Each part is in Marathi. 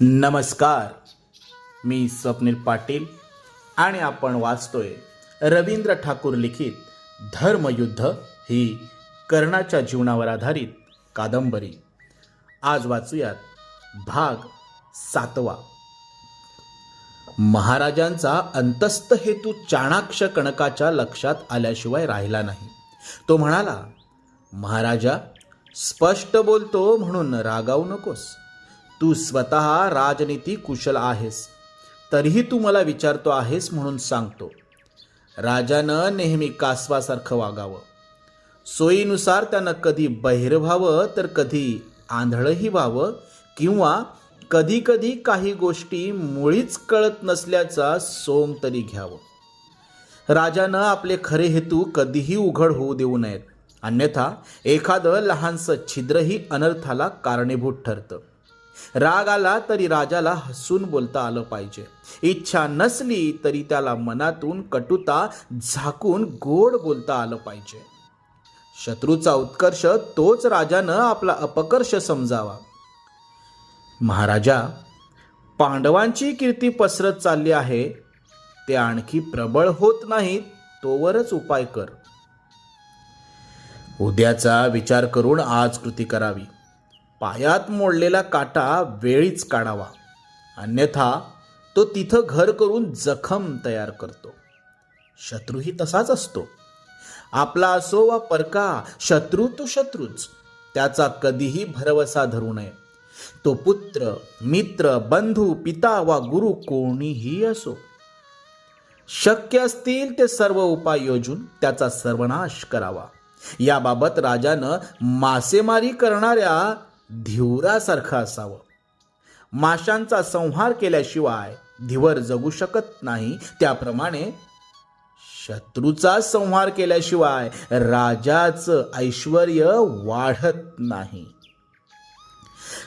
नमस्कार. मी स्वप्नील पाटील आणि आपण वाचतोय रवींद्र ठाकूर लिखित धर्मयुद्ध ही कर्णाच्या जीवनावर आधारित कादंबरी. आज वाचूयात भाग सातवा. महाराजांचा अंतस्थ हेतू चाणाक्ष कणकाच्या लक्षात आल्याशिवाय राहिला नाही. तो म्हणाला महाराजा स्पष्ट बोलतो म्हणून रागावू नकोस. तू स्वतः राजनीती कुशल आहेस. तरीही तू मला विचारतो आहेस म्हणून सांगतो. राजानं नेहमी कासवासारखं वागावं. सोयीनुसार त्यानं कधी बहिर व्हावं तर कधी आंधळंही व्हावं किंवा कधी कधी काही गोष्टी मुळीच कळत नसल्याचा सोंग तरी घ्यावं. राजानं आपले खरे हेतू कधीही उघड होऊ देऊ नयेत. अन्यथा एखादं लहानसं छिद्रही अनर्थाला कारणीभूत ठरतं. राग आला तरी राजाला हसून बोलता आलं पाहिजे. इच्छा नसली तरी त्याला मनातून कटुता झाकून गोड बोलता आलं पाहिजे. शत्रूचा उत्कर्ष तोच राजानं आपला अपकर्ष समजावा. महाराजा पांडवांची कीर्ती पसरत चालली आहे. ते आणखी प्रबळ होत नाहीत तोवरच उपाय कर. उद्याचा विचार करून आज कृती करावी. पायात मोडलेला काटा वेळीच काढावा. अन्यथा तो तिथं घर करून जखम तयार करतो. शत्रूही तसाच असतो. आपला असो वा परका शत्रू तो शत्रूच. त्याचा कधीही भरवसा धरू नये. तो पुत्र मित्र बंधू पिता वा गुरु कोणीही असो. शक्य असतील ते सर्व उपाय योजून त्याचा सर्वनाश करावा. याबाबत राजानं मासेमारी करणाऱ्या धिवरासारखं असावं. माशांचा संहार केल्याशिवाय धिवर जगू शकत नाही. त्याप्रमाणे शत्रूचा संहार केल्याशिवाय राजाचं ऐश्वर वाढत नाही.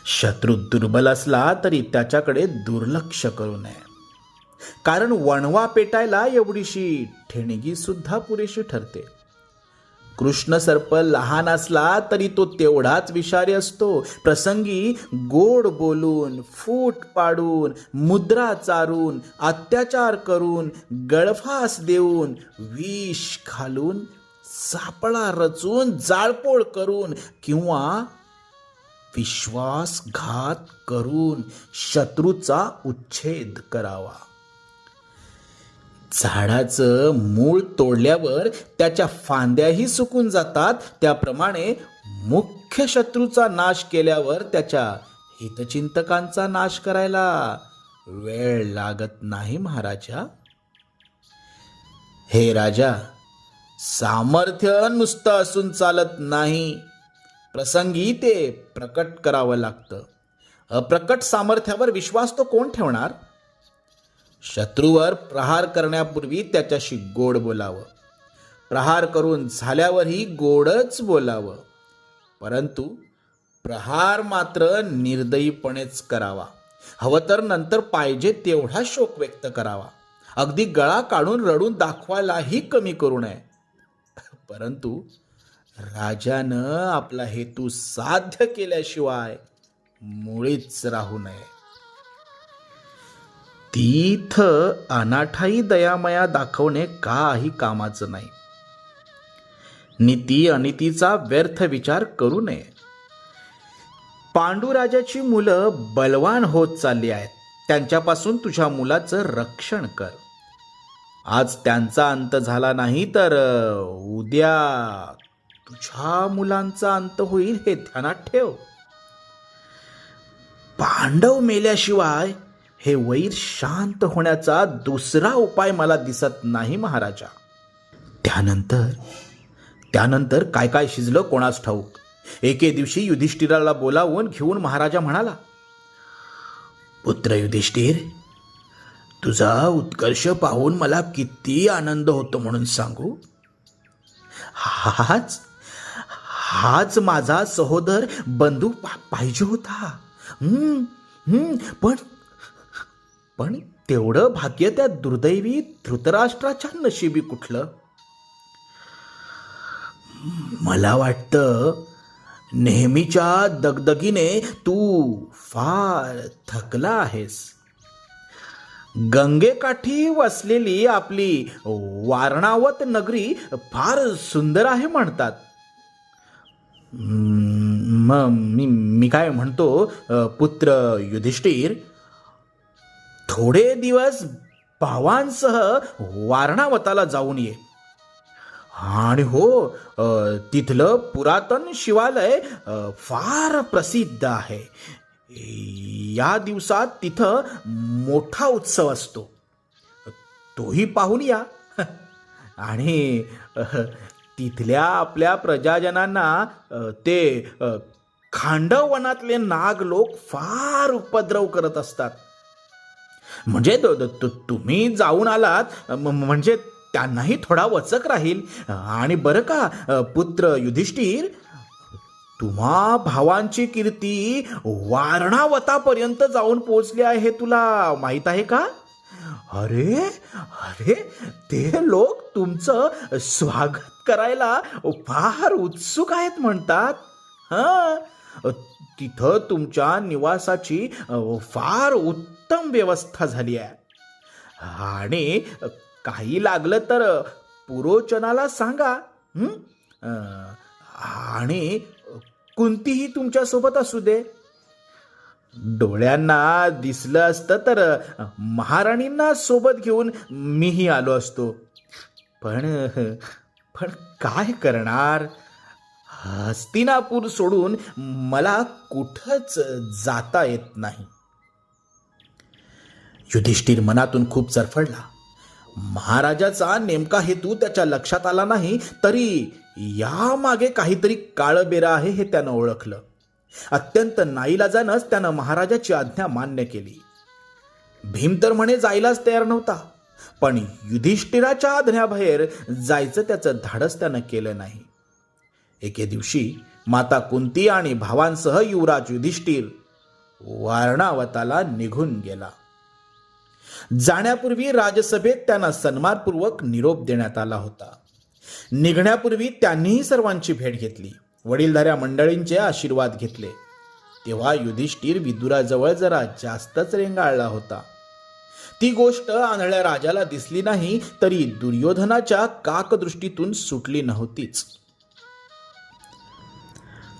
शत्रू दुर्बल असला तरी त्याच्याकडे दुर्लक्ष करू नये. कारण वणवा पेटायला एवढीशी ठेणगी सुद्धा पुरेशी ठरते. कृष्ण सर्प लहान असला तरी तो तेवढाच विषारी असतो. प्रसंगी गोड बोलून फूट पाडून मुद्रा चारून अत्याचार करून गळफास देऊन विष घालून सापळा रचून जाळपोळ करून किंवा विश्वासघात करून शत्रूचा उच्छेद करावा. झाडाचं मूळ तोडल्यावर त्याच्या फांद्याही सुकून जातात. त्याप्रमाणे मुख्य शत्रूचा नाश केल्यावर त्याच्या हितचिंतकांचा नाश करायला वेळ लागत नाही महाराजा. हे राजा सामर्थ्य नुसतं असून चालत नाही. प्रसंगी ते प्रकट करावं लागतं. अप्रकट सामर्थ्यावर विश्वास तो कोण ठेवणार? शत्रूवर प्रहार करण्यापूर्वी त्याच्याशी गोड बोलावं. प्रहार करून झाल्यावरही गोडच बोलावं. परंतु प्रहार मात्र निर्दयीपणेच करावा. हवं तर नंतर पाहिजे तेवढा शोक व्यक्त करावा. अगदी गळा काढून रडून दाखवायलाही कमी करू नये. परंतु राजानं आपला हेतू साध्य केल्याशिवाय मुळीच राहू नये. तीथ अनाठाई दयामया दाखवणे काही कामाचं नाही. नीती अनितीचा व्यर्थ विचार करू नये. पांडुराजाची मुलं बलवान होत चालली आहेत. त्यांच्यापासून तुझ्या मुलाचं रक्षण कर. आज त्यांचा अंत झाला नाही तर उद्या तुझ्या मुलांचा अंत होईल हे ध्यानात ठेव. पांडव मेल्याशिवाय हे वैर शांत होण्याचा दुसरा उपाय मला दिसत नाही महाराजा. त्यानंतर त्यानंतर काय काय शिजलं कोणास ठाऊक? एके दिवशी युधिष्ठिराला बोलावून घेऊन महाराजा म्हणाला पुत्र युधिष्ठिर तुझा उत्कर्ष पाहून मला किती आनंद होतो म्हणून सांगू. हाच हाच माझा सहोदर बंधू पा- पाहिजे होता. हम्म, हम्म, पण पण तेवढं भाग्य त्या दुर्दैवी धृतराष्ट्राच्या नशिबी कुठलं? मला वाटतं नेहमीच्या दगदगीने तू फार थकला आहेस. गंगेकाठी वसलेली आपली वारणावत नगरी फार सुंदर आहे म्हणतात. मग मी मी काय म्हणतो पुत्र युधिष्ठिर? थोडे दिवस भावांसह वारणावताला जाऊन ये. आणि हो तिथलं पुरातन शिवालय फार प्रसिद्ध आहे. या दिवसात तिथं मोठा उत्सव असतो. तोही पाहून या. आणि तिथल्या आपल्या प्रजाजनांना ते अ, खांडवनातले नाग लोक फार उपद्रव करत असतात. म्हणजे तुम्ही जाऊन आलात म्हणजे त्यांनाही थोडा वचक राहील. आणि बरं का पुत्र युधिष्ठिर तुम्हा भावांची कीर्ती वारणावतापर्यंत जाऊन पोहोचली आहे हे तुला माहीत आहे का? अरे अरे ते लोक तुमचं स्वागत करायला फार उत्सुक आहेत म्हणतात. हां? तिथं तुमच्या निवासाची फार उत् उत्तम व्यवस्था झाली आहे. आणि काही लागलं तर पुरोचनाला सांगा आणि कोणतीही तुमच्यासोबत असू दे. डोळ्यांना दिसलं असतं तर महाराणींना सोबत घेऊन मीही आलो असतो. पण पण काय करणार? हस्तिनापूर सोडून मला कुठंच जाता येत नाही. युधिष्ठिर मनातून खूप चरफडला. महाराजाचा नेमका हेतू त्याच्या लक्षात आला नाही तरी यामागे काहीतरी काळबेरा आहे हे त्यानं ओळखलं. अत्यंत नाईलाजानंच त्यानं महाराजाची आज्ञा मान्य केली. भीम तर म्हणे जायलाच तयार नव्हता पण युधिष्ठिराच्या आज्ञाबाहेर जायचं त्याचं धाडस त्यानं केलं नाही. एके दिवशी माता कुंती आणि भावांसह युवराज युधिष्ठिर वारणावताला निघून गेला. जाण्यापूर्वी राजसभेत त्यांना सन्मानपूर्वक निरोप देण्यात आला होता. निघण्यापूर्वी त्यांनीही सर्वांची भेट घेतली. वडीलधाऱ्या मंडळींचे आशीर्वाद घेतले. तेव्हा युधिष्ठिर विदुराजवळ जरा जास्तच रेंगाळला होता. ती गोष्ट आंधळ्या राजाला दिसली नाही तरी दुर्योधनाच्या काकदृष्टीतून सुटली नव्हतीच.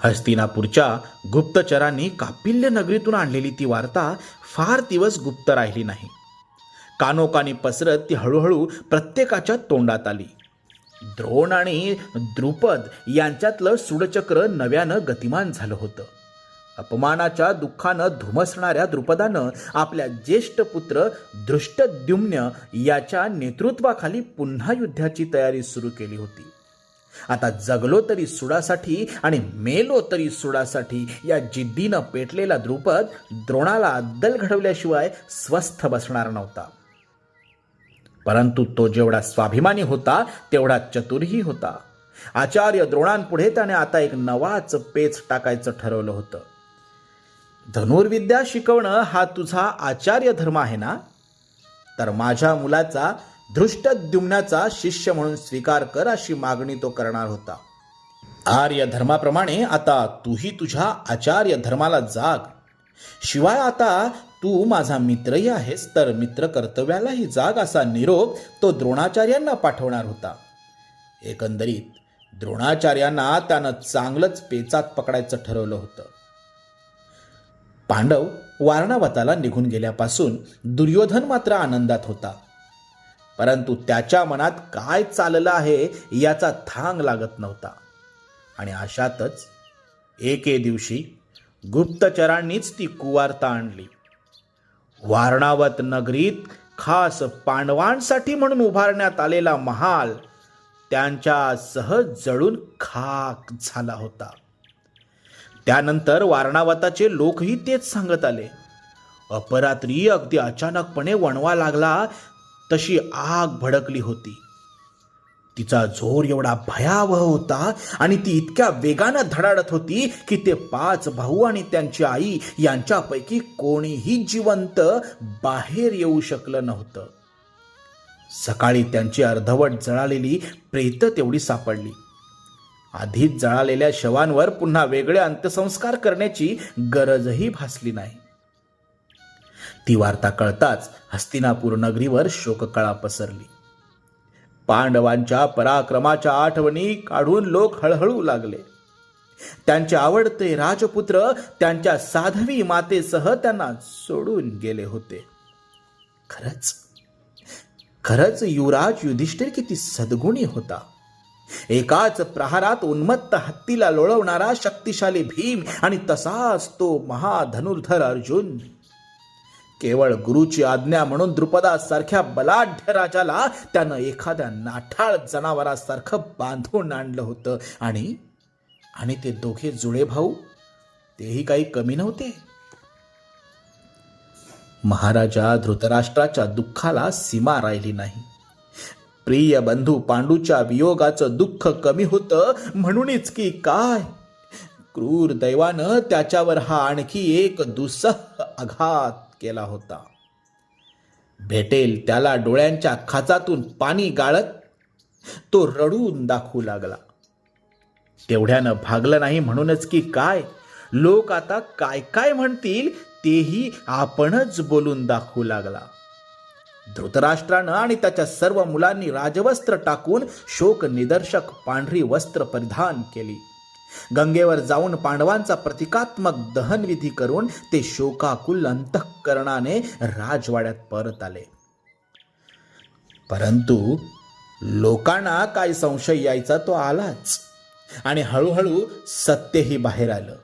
हस्तिनापूरच्या गुप्तचरांनी कापिल्य नगरीतून आणलेली ती वार्ता फार दिवस गुप्त राहिली नाही. कानोकानी पसरत ती हळूहळू प्रत्येकाच्या तोंडात आली. द्रोण आणि द्रुपद यांच्यातलं सुडचक्र नव्यानं गतिमान झालं होतं. अपमानाच्या दुःखानं धुमसणाऱ्या द्रुपदानं आपल्या ज्येष्ठ पुत्र दृष्टद्युम्न याच्या नेतृत्वाखाली पुन्हा युद्धाची तयारी सुरू केली होती. आता जगलो तरी सुडासाठी आणि मेलो तरी सुडासाठी या जिद्दीनं पेटलेला द्रुपद द्रोणाला अद्दल घडवल्याशिवाय स्वस्थ बसणार नव्हता. परंतु तो जेवढा स्वाभिमानी होता तेवढा चतुरही होता. आचार्य द्रोणांपुढे त्याने आता एक नवाच पेच टाकायचं ठरवलं होतं. धनुर्विद्या शिकवणं हा तुझा आचार्य धर्म आहे ना? तर माझ्या मुलाचा धृष्टद्युम्नाचा शिष्य म्हणून स्वीकार कर अशी मागणी तो करणार होता. आर्य धर्माप्रमाणे आता तूही तुझ्या आचार्य धर्माला जाग. शिवाय आता तू माझा मित्रही आहेस तर मित्र कर्तव्यालाही जाग असा निरोप तो द्रोणाचार्यांना पाठवणार होता. एकंदरीत द्रोणाचार्यांना त्यानं चांगलंच पेचात पकडायचं ठरवलं होतं. पांडव वारणावताला निघून गेल्यापासून दुर्योधन मात्र आनंदात होता. परंतु त्याच्या मनात काय चाललं आहे याचा थांग लागत नव्हता. आणि अशातच एके दिवशी गुप्तचरांनीच ती कुवार्ता आणली. वारणावत नगरीत खास पांडवांसाठी म्हणून उभारण्यात आलेला महाल त्यांच्या सहज जळून खाक झाला होता. त्यानंतर वारणावताचे लोकही तेच सांगत आले. अपरात्री अगदी अचानकपणे वणवा लागला तशी आग भडकली होती. तिचा झोर एवढा भयावह होता आणि ती इतक्या वेगानं धडाडत होती की ते पाच भाऊ आणि त्यांची आई यांच्यापैकी कोणीही जिवंत बाहेर येऊ शकलं नव्हतं. सकाळी त्यांची अर्धवट जळालेली प्रेत तेवढी सापडली. आधीच जळालेल्या शवांवर पुन्हा वेगळे अंत्यसंस्कार करण्याची गरजही भासली नाही. ती वार्ता कळताच हस्तिनापूर नगरीवर शोककळा पसरली. पांडवांच्या पराक्रमाच्या आठवणी काढून लोक हळहळू लागले. त्यांचे आवडते राजपुत्र त्यांच्या साधवी मातेसह त्यांना सोडून गेले होते. खरंच खरंच युवराज युधिष्ठिर किती सद्गुणी होता. एकाच प्रहारात उन्मत्त हत्तीला लोळवणारा शक्तिशाली भीम आणि तसाच तो महाधनुर्धर अर्जुन. केवळ गुरुची आज्ञा म्हणून द्रुपदासारख्या बलाढ्य राजाला त्यानं एखाद्या नाठाळ जनावरासारखं बांधून आणलं होतं. आणि आणि ते दोघे जुळे भाऊ तेही काही कमी नव्हते. महाराजा धृतराष्ट्राच्या दुःखाला सीमा राहिली नाही. प्रिय बंधू पांडूच्या वियोगाचं दुःख कमी होतं म्हणूनच की काय? क्रूर दैवानं त्याच्यावर हा आणखी एक दुसह आघात केला होता. भेटेल त्याला डोळ्यांच्या खाचातून पाणी गाळत तो रडून दाखवू लागला. तेवढ्यानं भागलं नाही म्हणूनच की काय? लोक आता काय काय म्हणतील तेही आपणच बोलून दाखवू लागला. धृतराष्ट्रानं आणि त्याच्या सर्व मुलांनी राजवस्त्र टाकून शोक निदर्शक पांढरी वस्त्र परिधान केली. गंगेवर जाऊन पांडवांचा प्रतिकात्मक दहनविधी करून ते शोकाकुल अंतःकरणाने राजवाड्यात परत आले. परंतु लोकांना काय संशय यायचा तो आलाच आणि हळूहळू सत्यही बाहेर आलं.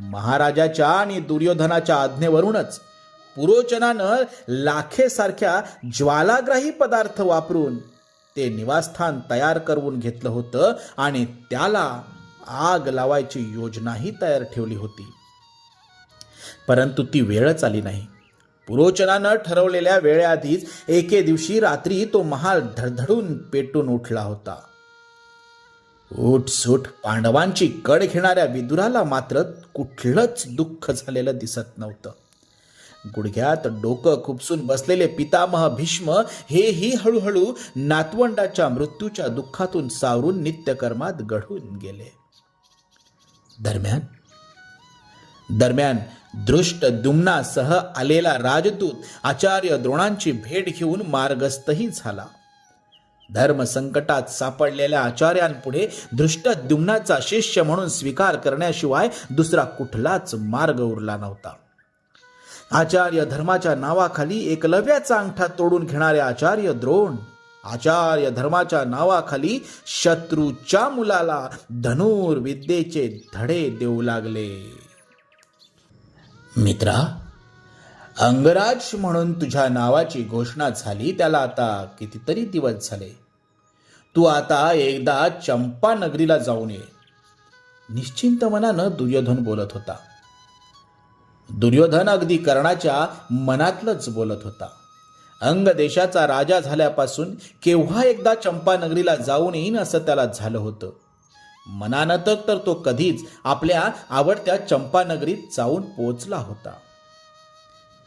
महाराजाच्या आणि दुर्योधनाच्या आज्ञेवरूनच पुरोचनानं लाखेसारख्या ज्वालाग्राही पदार्थ वापरून ते निवासस्थान तयार करून घेतलं होतं आणि त्याला आग लावायची योजनाही तयार ठेवली होती. परंतु ती वेळच आली नाही. पुरोचनानं ठरवलेल्या वेळेआधीच एके दिवशी रात्री तो महाल धडधडून पेटून उठला होता. उठसूट पांडवांची कड घेणाऱ्या विदुराला मात्र कुठलंच दुःख झालेलं दिसत नव्हतं. गुडघ्यात डोकं खुपसून बसलेले पितामह भीष्म हेही हळूहळू नातवंडाच्या मृत्यूच्या दुःखातून सावरून नित्यकर्मात घडून गेले. दरम्यान? दरम्यान दृष्ट दुम्नासह आलेला राजदूत आचार्य द्रोणांची भेट घेऊन मार्गस्थही झाला. धर्म संकटात सापडलेल्या आचार्यांपुढे दृष्टद्युम्नाचा शिष्य म्हणून स्वीकार करण्याशिवाय दुसरा कुठलाच मार्ग उरला नव्हता. आचार्य धर्माच्या नावाखाली एकलव्याचा अंगठा तोडून घेणारे आचार्य द्रोण आचार्य धर्माच्या नावाखाली शत्रूच्या मुलाला धनुर्विद्येचे धडे देऊ लागले. मित्रा अंगराज म्हणून तुझ्या नावाची घोषणा झाली त्याला आता कितीतरी दिवस झाले. तू आता एकदा चंपा नगरीला जाऊन ये. निश्चिंत मनानं दुर्योधन बोलत होता. दुर्योधन अगदी कर्णाच्या मनातलंच बोलत होता. अंग देशाचा राजा झाल्यापासून केव्हा एकदा चंपानगरीला जाऊन येईन असं त्याला झालं होतं. मनानतक तर तो कधीच आपल्या आवडत्या चंपानगरीत जाऊन पोचला होता.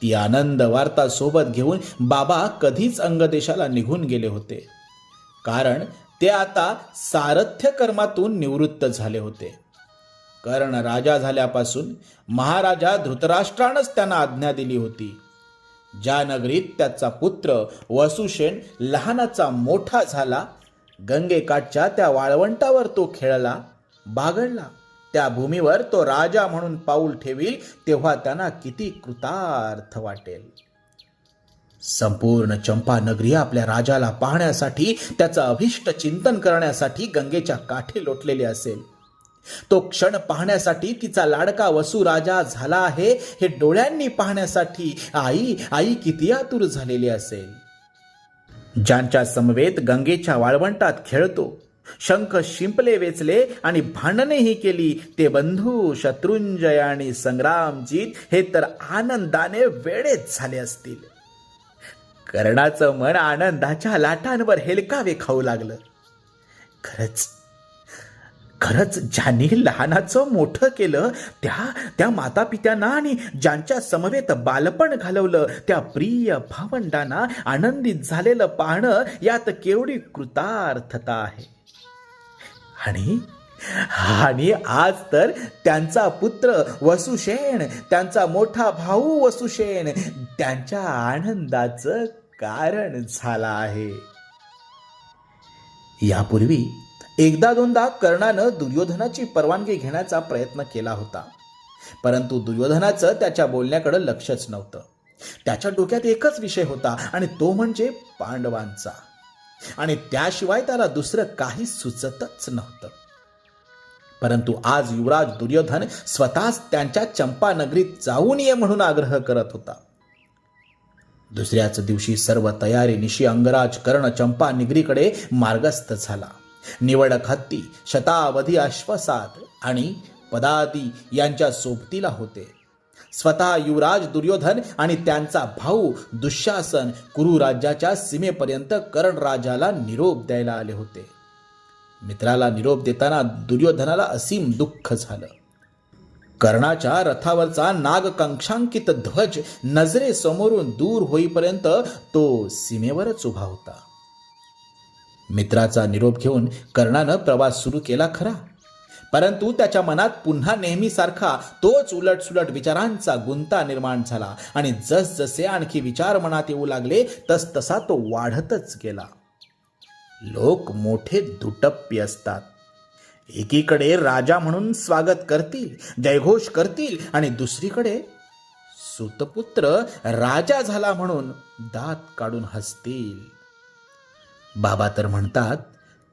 ती आनंद वार्ता सोबत घेऊन बाबा कधीच अंगदेशाला निघून गेले होते. कारण ते आता सारथ्य कर्मातून निवृत्त झाले होते. कर्ण राजा झाल्यापासून महाराजा धृतराष्ट्रानंच त्यांना आज्ञा दिली होती. ज्या नगरीत त्याचा पुत्र वसुशेन लहानाचा मोठा झाला गंगेकाठच्या त्या वाळवंटावर तो खेळला बागडला. त्या भूमीवर तो राजा म्हणून पाऊल ठेवील तेव्हा त्यांना किती कृतार्थ वाटेल. संपूर्ण चंपा नगरी आपल्या राजाला पाहण्यासाठी त्याचं अभिष्ट चिंतन करण्यासाठी गंगेच्या काठी लोटलेली असेल. तो क्षण पाहण्यासाठी तिचा लाडका वसुराजा झाला आहे हे डोळ्यांनी पाहण्यासाठी. आई आई किती आतुर झालेली असेल. ज्यांच्या समवेत गंगेच्या वाळवंटात खेळतो शंख शिंपले वेचले आणि भांडणेही केली ते बंधू शत्रुंजय आणि संग्रामजीत हे तर आनंदाने वेळेत झाले असतील. कर्णाचं मन आनंदाच्या लाटांवर हेलकावे खाऊ लागलं. खरंच खरंच ज्यांनी लहानाचं मोठं केलं त्या त्या माता पित्यांना आणि ज्यांच्या समवेत बालपण घालवलं त्या प्रिय भावंडांना आनंदित झालेलं पाहणं यात केवढी कृतार्थता आहे. आणि आणि आज तर त्यांचा पुत्र वसुशेन त्यांचा मोठा भाऊ वसुशेन त्यांच्या आनंदाचं कारण झाला आहे. यापूर्वी एकदा दोनदा कर्णानं दुर्योधनाची परवानगी घेण्याचा प्रयत्न केला होता. परंतु दुर्योधनाचं त्याच्या बोलण्याकडे लक्षच नव्हतं. त्याच्या डोक्यात एकच विषय होता आणि तो म्हणजे पांडवांचा. आणि त्याशिवाय त्याला दुसरं काही सुचतच नव्हतं. परंतु आज युवराज दुर्योधन स्वतःच त्यांच्या चंपानगरीत जाऊन ये म्हणून आग्रह करत होता. दुसऱ्याच दिवशी सर्व तयारी निशी अंगराज कर्ण चंपा निगरीकडे मार्गस्थ झाला. निवडक हत्ती शतावधी अश्वसात आणि पदादी यांच्या सोबतीला होते. स्वतः युवराज दुर्योधन आणि त्यांचा भाऊ दुःशासन कुरु राज्याच्या सीमेपर्यंत कर्ण राजाला निरोप द्यायला आले होते. मित्राला निरोप देताना दुर्योधनाला असीम दुःख झालं. कर्णाच्या रथावरचा नागकांक्षांकित ध्वज नजरेसमोरून दूर होईपर्यंत तो सीमेवरच उभा होता. मित्राचा निरोप घेऊन कर्णानं प्रवास सुरू केला खरा. परंतु त्याच्या मनात पुन्हा नेहमीसारखा तोच उलटसुलट विचारांचा गुंता निर्माण झाला आणि जसजसे आणखी विचार मनात येऊ लागले तसतसा तो वाढतच गेला. लोक मोठे दुटप्पी असतात. एकीकडे राजा म्हणून स्वागत करतील जयघोष करतील आणि दुसरीकडे सुतपुत्र राजा झाला म्हणून दात काढून हसतील. बाबा तर म्हणतात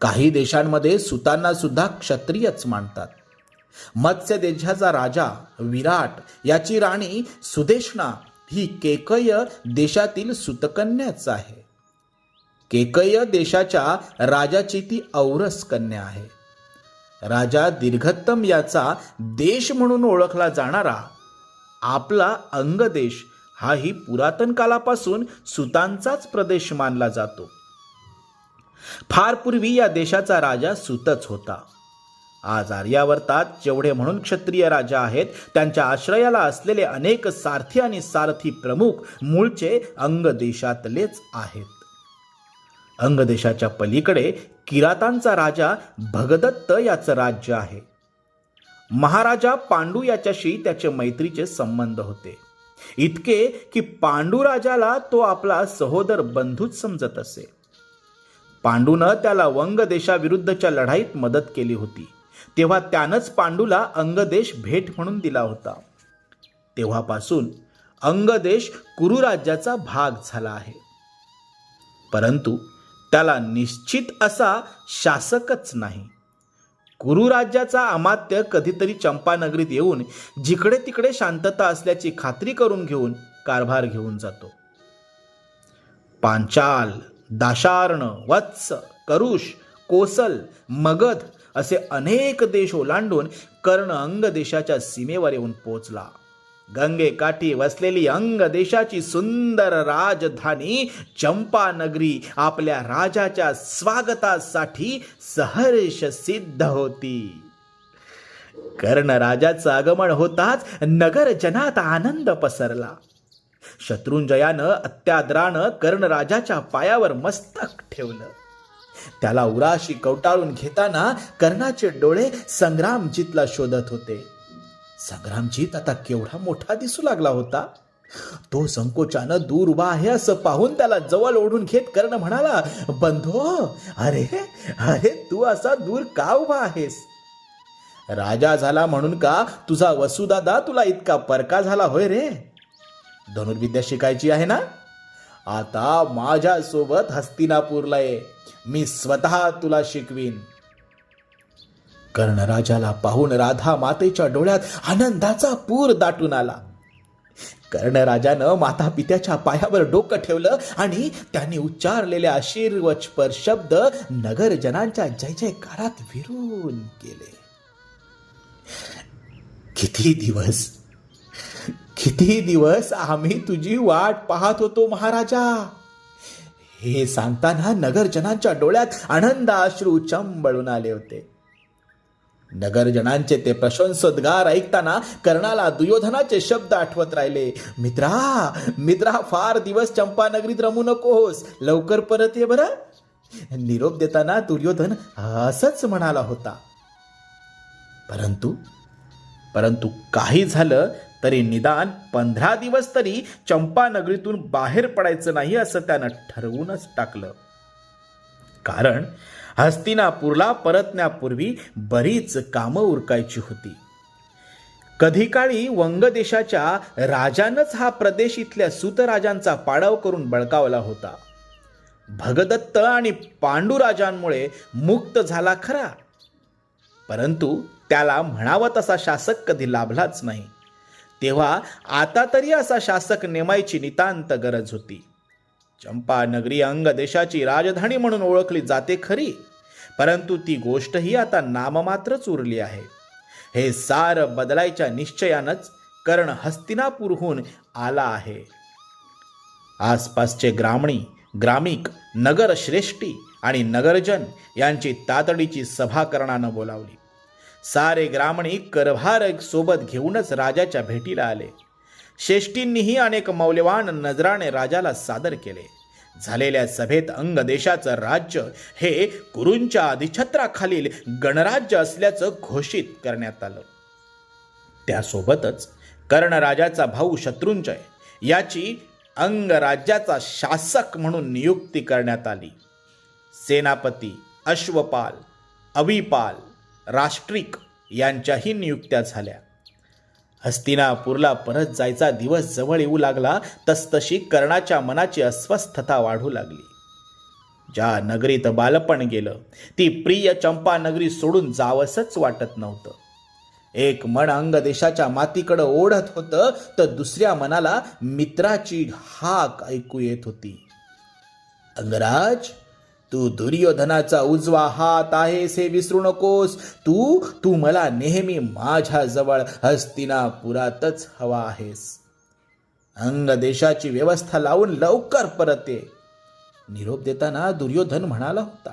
काही देशांमध्ये सुतांना सुद्धा क्षत्रियच मानतात. मत्स्य देशाचा राजा विराट याची राणी सुदेशना ही केकय देशातील सुतकन्याच आहे. केकय देशाच्या राजाची ती औरस कन्या आहे. राजा दीर्घत्तम याचा देश म्हणून ओळखला जाणारा आपला अंगदेश हाही पुरातन कालापासून सुतांचाच प्रदेश मानला जातो. फार पूर्वी या देशाचा राजा सुतच होता. आज आर्यावर्तात जेवढे म्हणून क्षत्रिय राजा आहेत त्यांच्या आश्रयाला असलेले अनेक सारथी आणि सारथी प्रमुख मूळचे अंग देशातलेच आहेत. अंगदेशाच्या पलीकडे किरातांचा राजा भगदत्त याचं राज्य आहे. महाराजा पांडू याच्याशी त्याचे मैत्रीचे संबंध होते. इतके की पांडू राजाला तो आपला सहोदर बंधूच समजत असे. पांडूनं त्याला वंग देशाविरुद्धच्या लढाईत मदत केली होती. तेव्हा त्यानंच पांडूला अंगदेश भेट म्हणून दिला होता. तेव्हापासून अंगदेश कुरु राज्याचा भाग झाला आहे. परंतु त्याला निश्चित असा शासकच नाही. कुरु राज्याचा अमात्य कधीतरी चंपानगरीत येऊन जिकडे तिकडे शांतता असल्याची खात्री करून घेऊन कारभार घेऊन जातो. पांचाल दाशार्ण वत्स करुष कोसल मगध असे अनेक देश ओलांडून कर्ण अंग देशाच्या सीमेवर येऊन पोचला. गंगे काठी वसलेली अंग देशाची सुंदर राजधानी चंपा नगरी आपल्या राजाच्या स्वागतासाठी सहर्ष सिद्ध होती. कर्ण राजाचं आगमन होताच नगर जनात आनंद पसरला. शत्रुंजयानं अत्यादरानं कर्णराजाच्या पायावर मस्तक ठेवलं. त्याला उराशी कवटाळून घेताना कर्णाचे डोळे संग्रामजीतला शोधत होते. संग्रामजीत आता केवढा मोठा दिसू लागला होता. तो संकोचानं दूर उभा आहे असं पाहून त्याला जवळ ओढून घेत कर्ण म्हणाला बंधो अरे अरे तू असा दूर का उभा आहेस? राजा झाला म्हणून का तुझा वसुदादा तुला इतका परका झाला होय रे? धनुर्विद्या शिकायची आहे ना? आता माझ्यासोबत हस्तिनापूरला ये मी स्वतः तुला शिकवीन. कर्णराजाला पाहून राधा मातेच्या डोळ्यात आनंदाचा पूर दाटून आला. कर्णराजानं माता पित्याच्या पायावर डोकं ठेवलं आणि त्यांनी उच्चारलेले आशीर्वचपर शब्द नगरजनांच्या जय जयकारात विरून गेले. किती दिवस किती दिवस आम्ही तुझी वाट पाहत होतो महाराजा. हे सांगताना नगरजनांच्या डोळ्यात आनंद अश्रू चंबळून आले होते. नगरजनांचे ते प्रशंसोद्गार ऐकताना कर्णाला दुर्योधनाचे शब्द आठवत राहिले. मित्रा मित्रा फार दिवस चंपानगरीत रमू नकोस. लवकर परत ये बरं. निरोप देताना दुर्योधन असंच म्हणाला होता. परंतु परंतु काही झालं तरी निदान पंधरा दिवस तरी चंपानगरीतून बाहेर पडायचं नाही असं त्यानं ठरवूनच टाकलं. कारण हस्तिनापूरला परतण्यापूर्वी बरीच कामं उरकायची होती. कधी काळी वंगदेशाच्या राजानंच हा प्रदेश इथल्या सुतराजांचा पाडाव करून बळकावला होता. भगदत्त आणि पांडुराजांमुळे मुक्त झाला खरा. परंतु त्याला म्हणावं तसा शासक कधी लाभलाच नाही. तेव्हा आता तरी असा शासक नेमायची नितांत गरज होती. चंपा नगरी अंग देशाची राजधानी म्हणून ओळखली जाते खरी परंतु ती गोष्टही आता नाममात्रच उरली आहे. हे सार बदलायच्या निश्चयानंच कर्ण हस्तिनापूरहून आला आहे. आसपासचे ग्रामणी ग्रामिक नगरश्रेष्ठी आणि नगरजन यांची तातडीची सभा कर्णानं बोलावली. सारे ग्रामणी करभार सोबत घेऊनच राजाच्या भेटीला आले. श्रेष्ठींनीही अनेक मौल्यवान नजराने राजाला सादर केले. झालेल्या सभेत अंग देशाचं राज्य हे कुरूंच्या अधिछत्राखालील गणराज्य असल्याचं घोषित करण्यात आलं. त्यासोबतच कर्णराजाचा भाऊ शत्रुंजय याची अंगराज्याचा शासक म्हणून नियुक्ती करण्यात आली. सेनापती अश्वपाल अविपाल राष्ट्रिक यांच्याही नियुक्त्या झाल्या. हस्तिनापूरला परत जायचा दिवस जवळ येऊ लागला तसतशी कर्णाच्या मनाची अस्वस्थता वाढू लागली. ज्या नगरीत बालपण गेलं ती प्रिय चंपा नगरी सोडून जावंसंच वाटत नव्हतं. एक मन अंग देशाच्या मातीकडं ओढत होतं तर दुसऱ्या मनाला मित्राची हाक ऐकू येत होती. अंगराज? तू दुर्योधनाचा उजवा हात आहेस हे विसरू नकोस. तू तू मला नेहमी माझ्याजवळ हस्तिनापुरातच हवा आहेस. अंग देशाची व्यवस्था लावून लवकर परत ये. निरोप देताना दुर्योधन म्हणाला होता.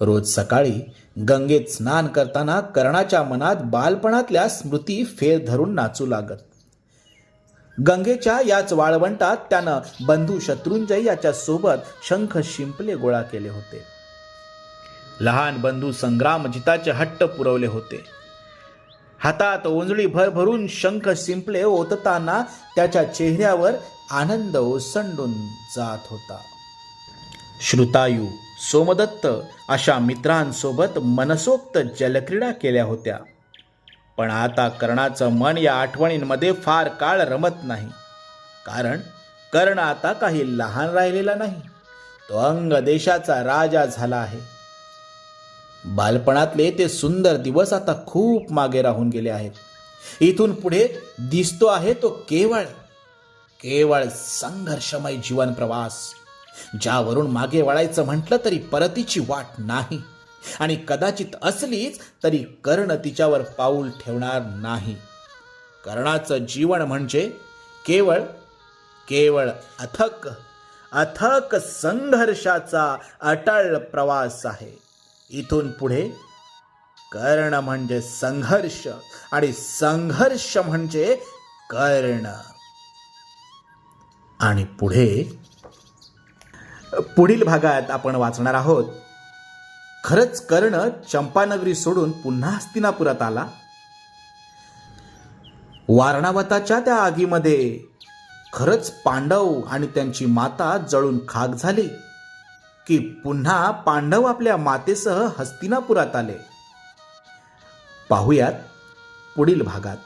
रोज सकाळी गंगेत स्नान करताना कर्णाच्या मनात बालपणातल्या स्मृती फेर धरून नाचू लागत. गंगेच्या याच वाळवंटात त्यानं बंधू शत्रुंजय याच्या सोबत शंख शिंपले गोळा केले होते. लहान बंधू संग्रामजिताचे हट्ट पुरवले होते. हातात ओंजळी भर भरून शंख शिंपले ओतताना त्याच्या चेहऱ्यावर आनंद ओसंडून जात होता. श्रुतायू सोमदत्त अशा मित्रांसोबत मनसोक्त जलक्रीडा केल्या होत्या. पण आता कर्णाचं मन या आठवणींमध्ये फार काळ रमत नाही. कारण कर्ण आता काही लहान राहिलेला नाही. तो अंग देशाचा राजा झाला आहे. बालपणातले ते सुंदर दिवस आता खूप मागे राहून गेले आहेत. इथून पुढे दिसतो आहे तो केवळ केवळ संघर्षमय जीवन प्रवास ज्यावरून मागे वळायचं म्हटलं तरी परतीची वाट नाही. आणि कदाचित असलीच तरी कर्ण तिच्यावर पाऊल ठेवणार नाही. कर्णाचं जीवन म्हणजे केवळ केवळ अथक अथक संघर्षाचा अटळ प्रवास आहे. इथून पुढे कर्ण म्हणजे संघर्ष आणि संघर्ष म्हणजे कर्ण. आणि पुढे पुढील भागात आपण वाचणार आहोत. खरंच कर्ण चंपानगरी सोडून पुन्हा हस्तिनापुरात आला? वारणावताच्या त्या आगीमध्ये खरंच पांडव आणि त्यांची माता जळून खाक झाली की पुन्हा पांडव आपल्या मातेसह हस्तिनापुरात आले. पाहुयात पुढील भागात.